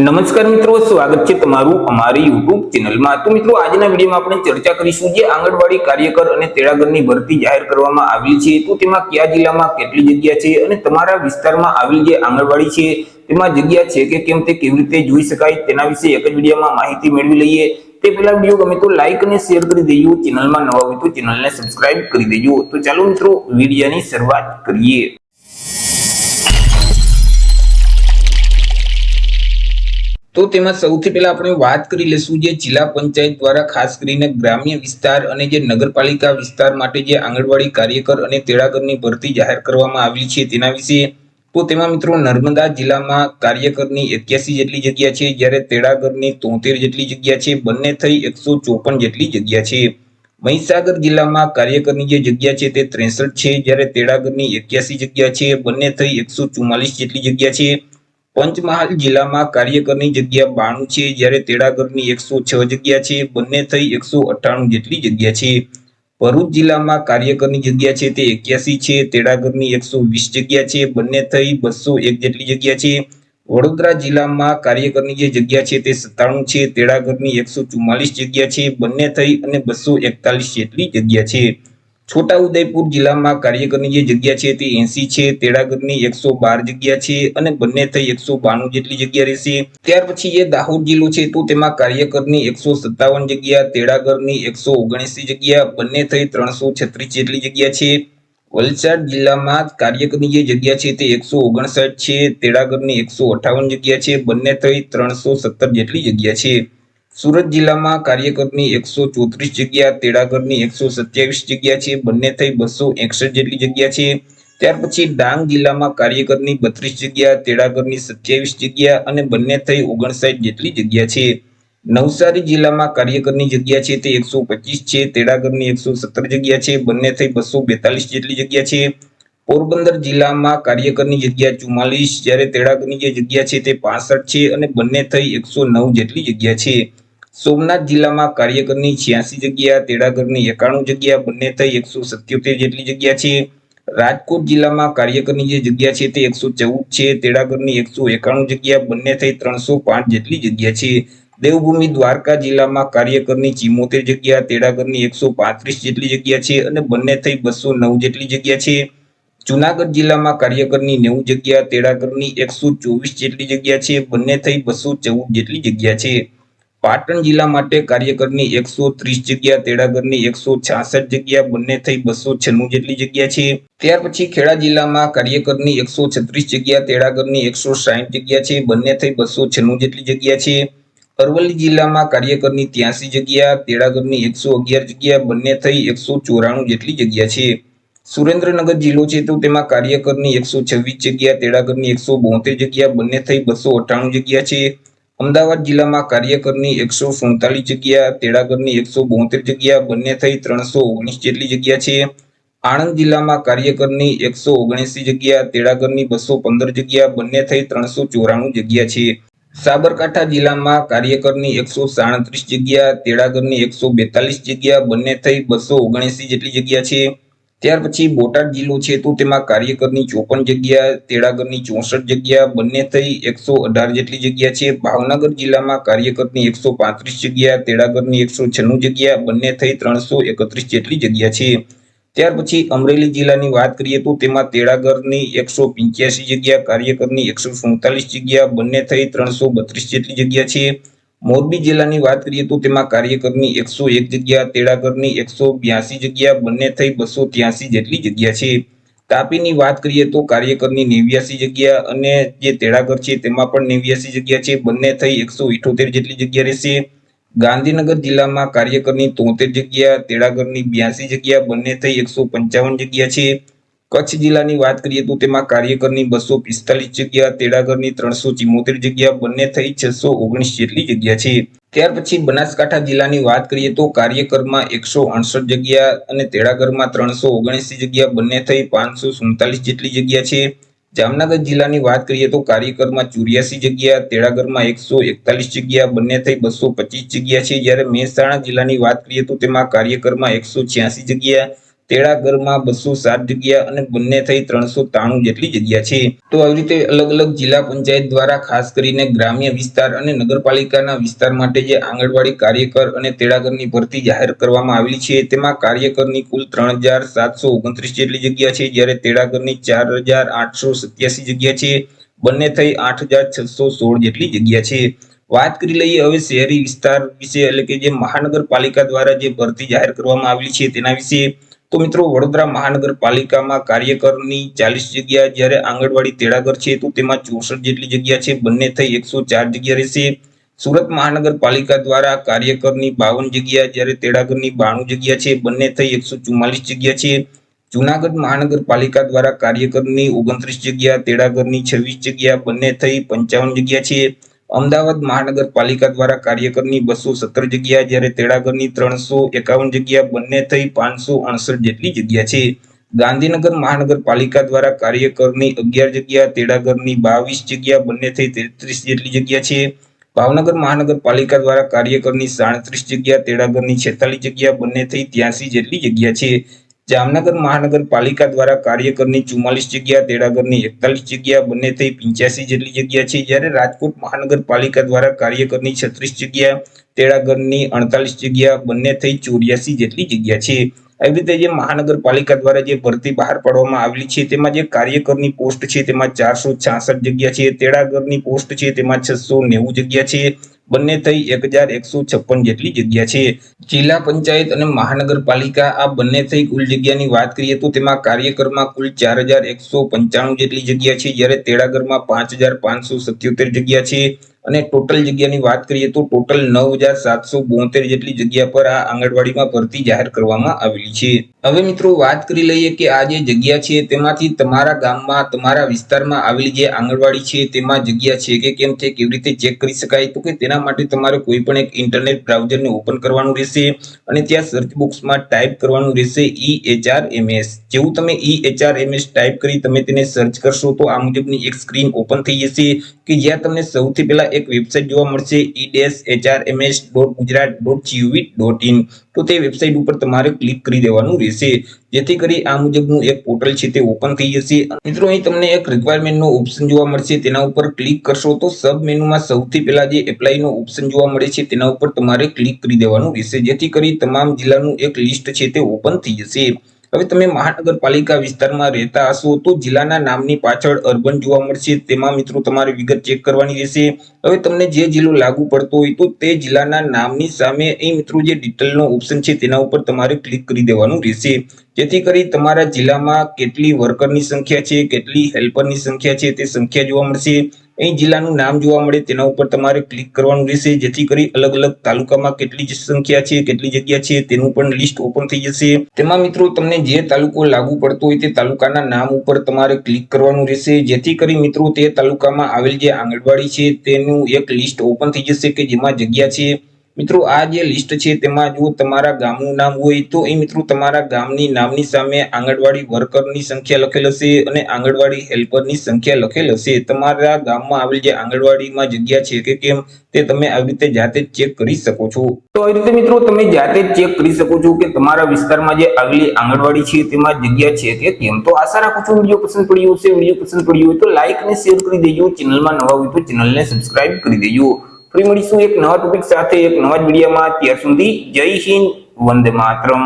નમસ્કાર મિત્રો, સ્વાગત છે તમારું અમારી યુટ્યુબ ચેનલમાં તો મિત્રો, આજના વિડીયોમાં આપણે ચર્ચા કરીશું જે આંગણવાડી કાર્યકર અને તેડાગરની ભરતી જાહેર કરવામાં આવેલી છે. તો તેમાં કયા જિલ્લામાં કેટલી જગ્યા છે અને તમારા વિસ્તારમાં આવેલી જે આંગણવાડી છે, તેમાં જગ્યા છે કે કેમ તે કેવી રીતે જોઈ શકાય તેના વિશે એક જ વિડીયોમાં માહિતી મેળવી લઈએ. તે પહેલા વીડિયો ગમે તો લાઈક અને શેર કરી દેજો. ચેનલમાં નવા હોય તો ચેનલને સબસ્ક્રાઇબ કરી દેજો. તો ચાલો મિત્રો, વિડીયોની શરૂઆત કરીએ. તો તેમાં સૌથી પહેલા આપણે વાત કરી લેશું જે જિલ્લા પંચાયત દ્વારા ખાસ કરીને ગ્રામ્ય વિસ્તાર અને જે નગરપાલિકા વિસ્તાર માટે જે આંગણવાડી કાર્યકર અને તેડાગરની ભરતી જાહેર કરવામાં આવી છે તેના વિશે. તો તેમાં મિત્રો નર્મદા જિલ્લામાં કાર્યકરની એક્યાસી જેટલી જગ્યા છે, જ્યારે તેડાગરની તોતેર જેટલી જગ્યા છે, બંને થઈ એકસો ચોપન જેટલી જગ્યા છે. મહીસાગર જિલ્લામાં કાર્યકરની જે જગ્યા છે તે ત્રેસઠ છે, જ્યારે તેડાગરની એક્યાસી જગ્યા છે, બંને થઈ એકસો ચુમ્માલીસ જેટલી જગ્યા છે. પંચમહાલ જિલ્લામાં કાર્યકરની જગ્યા બાણું છે. જ્યારે તેડાગરની એકસો છ જગ્યા છે. બંને થઈ એકસો અઠ્ઠાણું જેટલી જગ્યા છે. ભરૂચ જિલ્લામાં કાર્યકરની જગ્યા છે તે એક્યાસી છે. તેડાગરની એકસો વીસ જગ્યા છે. બંને થઈ બસો એક જેટલી જગ્યા છે. વડોદરા જિલ્લામાં કાર્યકરની જે જગ્યા છે તે સત્તાણું છે. તેડાગરની એકસો ચુમ્માલીસ જગ્યા છે. બંને થઈ અને બસો એકતાલીસ જેટલી જગ્યા છે. છોટાઉદેપુર જિલ્લામાં કાર્યકરની જે જગ્યા છે તે એસી છે, તેડાગરની એકસો બાર જગ્યા છે અને બંને થઈ એકસો બાણું જેટલી જગ્યા રહેશે. ત્યાર પછી જે દાહોદ જિલ્લો છે તો તેમાં કાર્યકરની એકસો સત્તાવન જગ્યા, તેડાગરની એકસો ઓગણસી જગ્યા, બંને થઈ ત્રણસો છત્રીસ જેટલી જગ્યા છે. વલસાડ જિલ્લામાં કાર્યકરની જે જગ્યા છે તે એકસો ઓગણસાઠ છે, તેડાગરની એકસો અઠાવન જગ્યા છે, બંને થઈ ત્રણસો સત્તર જેટલી જગ્યા છે. સુરત જિલ્લામાં કાર્યકરની એકસો ચોત્રીસ જગ્યા, તેડાગરની એકસો સત્યાવીસ જગ્યા છે, બંને થઈ બસો એકસઠ જેટલી જગ્યા છે. ત્યાર પછી ડાંગ જિલ્લામાં કાર્યકરની બત્રીસ જગ્યા, તેડાગરની સત્યાવીસ જગ્યા અને બંને થઈ ઓગણસાઠ જેટલી જગ્યા છે. નવસારી જિલ્લામાં કાર્યકરની જગ્યા છે તે એકસો પચીસ છે, તેડાગરની એકસો સત્તર જગ્યા છે, બંને થઈ બસો બેતાલીસ જેટલી જગ્યા છે. પોરબંદર જિલ્લામાં કાર્યકરની જગ્યા ચુમ્માલીસ, જ્યારે તેડાગરની જે જગ્યા છે તે પાસઠ છે અને બંને થઈ એકસો નવ જેટલી જગ્યા છે. સોમનાથ જિલ્લામાં કાર્યકરની છ્યાસી જગ્યા, તેડાગરની એકાણું જગ્યા, બંને થઈ એકસો સત્યોતેર જેટલી જગ્યા છે. રાજકોટ જિલ્લામાં કાર્યકરની જે જગ્યા છે તે એકસો ચૌદ છે. તેડાગરની એકસો એકાણું જગ્યા, બંને થઈ ત્રણસો પાંચ જેટલી જગ્યા છે. દેવભૂમિ દ્વારકા જિલ્લામાં કાર્યકરની ચિમોતેર જગ્યા, તેડાગરની એકસો પાંત્રીસ જેટલી જગ્યા છે અને બંને થઈ બસો નવ જેટલી જગ્યા છે. જુનાગઢ જિલ્લામાં કાર્યકરની નેવું જગ્યા, તેડાગરની એકસો ચોવીસ જેટલી જગ્યા છે. બંને થઈ બસો ચૌદ જેટલી જગ્યા છે. પાટણ જિલ્લા માટે કાર્યકરની એકસો ત્રીસ જગ્યા તેડાગરની એકસો છાસઠ જગ્યા, બંને થઈ બસો છન્નું જેટલી જગ્યા છે. ત્યાર પછી ખેડા જિલ્લામાં કાર્યકરની એકસો છત્રીસ જગ્યા તેડાગરની એકસો સાઠ જગ્યા છે, બંને થઈ બસો છન્નું જેટલી જગ્યા છે. અરવલ્લી જિલ્લામાં કાર્યકરની ત્યાસી જગ્યા તેડાગરની એકસો અગિયાર જગ્યા, બંને થઈ એકસો ચોરાણું જેટલી જગ્યા છે. સુરેન્દ્રનગર જિલ્લો છે તો તેમાં કાર્યકરની એકસો છવ્વીસ જગ્યા તેડાગરની એકસો બોતેર જગ્યા, બંને થઈ બસો અઠ્ઠાણું જગ્યા છે. અમદાવાદ જિલ્લામાં કાર્યકરની એકસો સુડતાલીસ જગ્યા તેડાગરની એકસો બોતેર જગ્યા, બંને થઈ ત્રણસો ઓગણીસ જેટલી જગ્યા છે. આણંદ જિલ્લામાં કાર્યકરની એકસો ઓગણસી જગ્યા તેડાગરની બસો પંદર જગ્યા, બંને થઈ ત્રણસો ચોરાણું જગ્યા છે. સાબરકાંઠા જિલ્લામાં કાર્યકરની એકસો સાડત્રીસ જગ્યા તેડાગરની એકસો બેતાલીસ જગ્યા, બંને થઈ બસો ઓગણસી જેટલી જગ્યા છે. ત્યાર પછી બોટાદ જિલ્લો છે તો તેમાં કાર્યકરની ચોપન જગ્યા, તેડાગરની ચોસઠ જગ્યા, બંને થઈ એકસો અઢાર જેટલી જગ્યા છે. ભાવનગર જિલ્લામાં કાર્યકરની એકસો પાંત્રીસ જગ્યા, તેડાગરની એકસો છન્નું જગ્યા, બંને થઈ ત્રણસો એકત્રીસ જેટલી જગ્યા છે. ત્યાર પછી અમરેલી જિલ્લાની વાત કરીએ તો તેમાં તેડાગરની એકસો પંચ્યાસી જગ્યા, કાર્યકરની એકસો સુડતાલીસ જગ્યા, બંને થઈ ત્રણસો બત્રીસ જેટલી જગ્યા છે. મોરબી જિલ્લાની વાત કરીએ તો તેમાં કાર્યકરની એકસો એક જગ્યા, તેડાગરની એકસો બ્યાસી જગ્યા, બંને થઈ બસો ત્યાસી જેટલી જગ્યા છે. તાપીની વાત કરીએ તો કાર્યકરની નેવ્યાસી જગ્યા અને જે તેડાગર છે તેમાં પણ નેવ્યાસી જગ્યા છે. બંને થઈ એકસો ઇઠોતેર જેટલી જગ્યા રહેશે. ગાંધીનગર જિલ્લામાં કાર્યકરની તોતેર જગ્યા, તેડાગરની બ્યાસી જગ્યા, બંને થઈ એકસો પંચાવન જગ્યા છે. કચ્છ જિલ્લાની વાત કરીએ તો તેમાં કાર્યકરની બસો પિસ્તાલીસ જગ્યા, તેડાગરની ત્રણસો ચિમોતેર જગ્યા, બંને થઈ છસો ઓગણીસ જેટલી જગ્યા છે. ત્યાર પછી બનાસકાંઠા જિલ્લાની વાત કરીએ તો કાર્યકરમાં એકસો અડસઠ જગ્યા અને તેડાગરમાં ત્રણસો ઓગણસી જગ્યા, બંને થઈ પાંચસો સુડતાલીસ જેટલી જગ્યા છે. જામનગર જિલ્લાની વાત કરીએ તો કાર્યકરમાં ચોર્યાસી જગ્યા, તેડાગરમાં એકસો એકતાલીસ જગ્યા, બંને થઈ બસો પચીસ જગ્યા છે. જ્યારે મહેસાણા જિલ્લાની વાત કરીએ તો તેમાં કાર્યકરમાં એકસો છ્યાસી જગ્યા તેડાગરમાં બસો સાત જગ્યા અને બંને થઈ ત્રણસો ત્રાણું જેટલી જગ્યા છે. તો આવી રીતે અલગ અલગ જિલ્લા પંચાયત દ્વારા ખાસ કરીને ગ્રામ્ય વિસ્તાર અને નગરપાલિકાના વિસ્તાર માટે જે આંગણવાડી કાર્યકર અને તેડાગરની ભરતી જાહેર કરવામાં આવેલી છે, તેમાં કાર્યકરની કુલ ત્રણ હજાર સાતસો ઓગણત્રીસ જેટલી જગ્યા છે, જ્યારે તેડાગરની ચાર હજાર આઠસો સત્યાસી જગ્યા છે. બંને થઈ આઠ હજાર છસો સોળ જેટલી જગ્યા છે. વાત કરી લઈએ હવે શહેરી વિસ્તાર વિશે, એટલે કે જે મહાનગરપાલિકા દ્વારા જે ભરતી જાહેર કરવામાં આવેલી છે, તેના વિશે. તો મિત્રો વડોદરા મહાનગરપાલિકામાં કાર્યકરની ચાલીસ જગ્યા જ્યારે આંગણવાડી તેડાગર છે, તો તેમાં ચોસઠ જેટલી જગ્યા છે, બંને થઈ એકસો ચાર જગ્યા રહેશે. સુરત મહાનગરપાલિકા દ્વારા કાર્યકરની બાવન જગ્યા જ્યારે તેડાગરની બાણું જગ્યા છે, બંને થઈ એકસો ચુમ્માલીસ જગ્યા છે. જુનાગઢ મહાનગરપાલિકા દ્વારા કાર્યકરની ઓગણત્રીસ જગ્યા, તેડાગરની છવ્વીસ જગ્યા, બંને થઈ પંચાવન જગ્યા છે. અમદાવાદ મહાનગરપાલિકા દ્વારા કાર્યકરની બસો સત્તર જગ્યા, જ્યારે તેડાગરની ત્રણસો એકાવન જગ્યા, બંને થઈ પાંચસો અડસઠ જેટલી જગ્યા છે. ગાંધીનગર મહાનગરપાલિકા દ્વારા કાર્યકરની અગિયાર જગ્યા, તેડાગરની બાવીસ જગ્યા, બંને થઈ તેત્રીસ જેટલી જગ્યા છે. ભાવનગર મહાનગરપાલિકા દ્વારા કાર્યકરની સાડત્રીસ જગ્યા, તેડાગરની છેતાલીસ જગ્યા, બંને થઈ ત્યાસી જેટલી જગ્યા છે. જામનગર મહાનગરપાલિકા દ્વારા કાર્યકરની ચુમ્માલીસ જગ્યા, તેડાગરની એકતાલીસ જગ્યા, બંને થઈ પંચ્યાસી જેટલી જગ્યા છે. જ્યારે રાજકોટ મહાનગરપાલિકા દ્વારા કાર્યકરની છત્રીસ જગ્યા, તેડાગરની અડતાલીસ જગ્યા, બંને થઈ ચોર્યાસી જેટલી જગ્યા છે. આવી રીતે જે મહાનગરપાલિકા દ્વારા જે ભરતી બહાર પાડવામાં આવેલી છે, તેમાં જે કાર્યકરની પોસ્ટ છે, તેમાં ચારસો છાસઠ જગ્યા છે, તેડાગરની પોસ્ટ છે, તેમાં છસો નેવું જગ્યા છે, બંને થઈ એક હજાર એકસો છપ્પન જેટલી જગ્યા છે. જિલ્લા પંચાયત અને મહાનગરપાલિકા આ બંને થઈ કુલ જગ્યાની વાત કરીએ તો તેમાં કાર્યકરમાં કુલ ચાર હજાર એકસો પંચાણું જેટલી જગ્યા છે, જ્યારે તેડાગરમાં પાંચ હજાર પાંચસો સત્યોતેર જગ્યા છે. અને ટોટલ જગ્યાની વાત કરીએ તો ટોટલ નવ હજાર સાતસો બોતેર જેટલી જગ્યા પર આ આંગણવાડીમાં ભરતી જાહેર કરવામાં આવેલી છે. હવે મિત્રો વાત કરી લઈએ કે આ જે જગ્યા છે તેમાંથી તમારા ગામમાં, તમારા વિસ્તારમાં આવેલી જે આંગણવાડી છે તેમાં જગ્યા છે કે કેમ છે, કેવી રીતે ચેક કરી શકાય? તો કે તેના માટે તમારે કોઈ પણ એક ઇન્ટરનેટ બ્રાઉઝરને ઓપન કરવાનું રહેશે અને ત્યાં સર્ચ બોક્સમાં ટાઈપ કરવાનું રહેશે ઈ એચઆર એમએસ જેવું તમે ઈ એચઆર એમએસ ટાઈપ કરી તમે તેને સર્ચ કરશો તો આ મુજબની એક સ્ક્રીન ઓપન થઈ જશે કે જ્યાં તમને સૌથી પહેલા એક વેબસાઇટ જોવા મળશે E HR MS dot Gujarat dot GOV dot in તો તે વેબસાઇટ ઉપર તમારે ક્લિક કરી દેવાનું રહેશે. જેથી કરી આ મુજબનું એક પોર્ટલ છે તે ઓપન થઈ જશે. મિત્રો, અહીં તમને એક રિક્વાયરમેન્ટનો ઓપ્શન જોવા મળશે. તેના ઉપર ક્લિક કરશો તો સબ મેનુમાં સૌથી પહેલા જે એપ્લાયનો ઓપ્શન જોવા મળે છે, તેના ઉપર તમારે ક્લિક કરી દેવાનું રહેશે. જેથી કરી તમામ જિલ્લાનું એક લિસ્ટ છે તે ઓપન થઈ જશે. હવે તમે મહાનગરપાલિકા વિસ્તારમાં રહેતા હશો તો જિલ્લાના નામની પાછળ અર્બન જોવા મળશે. તેમાં મિત્રો તમારે વિગત ચેક કરવાની રહેશે. હવે તમને જે જિલ્લો લાગુ પડતો હોય તો તે જિલ્લાના નામની સામે અહીં મિત્રો જે ડિટેલનો ઓપ્શન છે તેના ઉપર તમારે ક્લિક કરી દેવાનું રહેશે. જેથી કરી તમારા જિલ્લામાં કેટલી વર્કરની સંખ્યા છે, કેટલી હેલ્પરની સંખ્યા છે તે સંખ્યા જોવા મળશે. અહીં જિલ્લાનું નામ જોવા મળે તેના ઉપર તમારે ક્લિક કરવાનું રહેશે. જેથી કરી અલગ અલગ તાલુકામાં કેટલી સંખ્યા છે, કેટલી જગ્યા છે, તેનું પણ લિસ્ટ ઓપન થઈ જશે. તેમાં મિત્રો તમને જે તાલુકો લાગુ પડતો હોય તે તાલુકાના નામ ઉપર તમારે ક્લિક કરવાનું રહેશે. જેથી કરી મિત્રો તે તાલુકામાં આવેલ જે આંગણવાડી છે તેનું એક લિસ્ટ ઓપન થઈ જશે કે જેમાં જગ્યા છે. મિત્રો, આ જે લિસ્ટ છે તેમાં જો તમારા ગામનું નામ હોય તો એ મિત્રો તમારા ગામની નામની સામે આંગણવાડી વર્કરની સંખ્યા લખેલ હશે અને આંગણવાડી હેલ્પરની સંખ્યા લખેલ હશે. તમારા ગામમાં આવેલ જે આંગણવાડીમાં જગ્યા છે કે કેમ તે તમે આવી રીતે જાતે ચેક કરી શકો છો. તો આવી રીતે મિત્રો, તમે જાતે ચેક કરી શકો છો કે તમારા વિસ્તારમાં જે આવેલી આંગણવાડી છે તેમાં જગ્યા છે કે કેમ. તો આશા રાખું છું વીડિયો પસંદ પડ્યો હશે. વીડિયો પસંદ પડ્યો હોય તો લાઈક અને શેર કરી દેજો. ચેનલમાં નવા હોય તો ચેનલને સબસ્ક્રાઇબ કરી દેજો. ફરી મળીશું એક નવા ટોપિક સાથે, એક નવા જ વિડીયોમાં. ત્યાર સુધી જય હિન્દ, વંદે માતરમ.